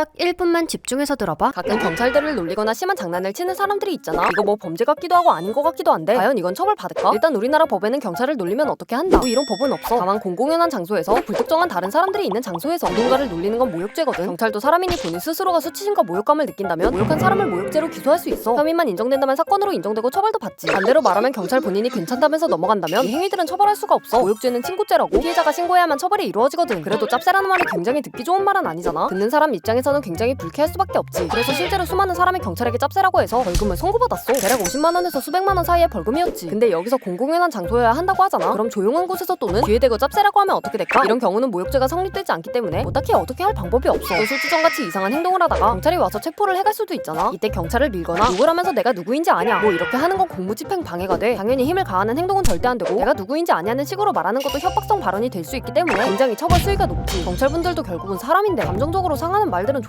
딱 1분만 집중해서 들어봐. 가끔 경찰들을 놀리거나 심한 장난을 치는 사람들이 있잖아. 이거 뭐 범죄 같기도 하고 아닌 것 같기도 한데 과연 이건 처벌 받을까? 일단 우리나라 법에는 경찰을 놀리면 어떻게 한다. 뭐 이런 법은 없어. 다만 공공연한 장소에서 불특정한 다른 사람들이 있는 장소에서 누군가를 놀리는 건 모욕죄거든. 경찰도 사람이니 본인 스스로가 수치심과 모욕감을 느낀다면 모욕한 사람을 모욕죄로 기소할 수 있어. 혐의만 인정된다면 사건으로 인정되고 처벌도 받지. 반대로 말하면 경찰 본인이 괜찮다면서 넘어간다면 이 행위들은 처벌할 수가 없어. 모욕죄는 친고죄라고 피해자가 신고해야만 처벌이 이루어지거든. 그래도 짭새라는 말이 굉장히 듣기 좋은 말은 아니잖아. 듣는 사람 입장에서 는 굉장히 불쾌할 수밖에 없지. 그래서 실제로 수많은 사람이 경찰에게 짭새라고 해서 벌금을 선고받았어. 대략 50만 원에서 수백만 원 사이의 벌금이었지. 근데 여기서 공공연한 장소여야 한다고 하잖아. 그럼 조용한 곳에서 또는 뒤에 대고 짭새라고 하면 어떻게 될까? 이런 경우는 모욕죄가 성립되지 않기 때문에 뭐 딱히 어떻게 할 방법이 없어. 노술주정같이 이상한 행동을 하다가 경찰이 와서 체포를 해갈 수도 있잖아. 이때 경찰을 밀거나 욕을 하면서 내가 누구인지 아냐 뭐 이렇게 하는 건 공무집행 방해가 돼. 당연히 힘을 가하는 행동은 절대 안 되고 내가 누구인지 아냐는 식으로 말하는 것도 협박성 발언이 될 수 있기 때문에 굉장히 처벌 수위가 높지. 경찰분들도 결국은 사람인데 감정적으로 상하는 말들은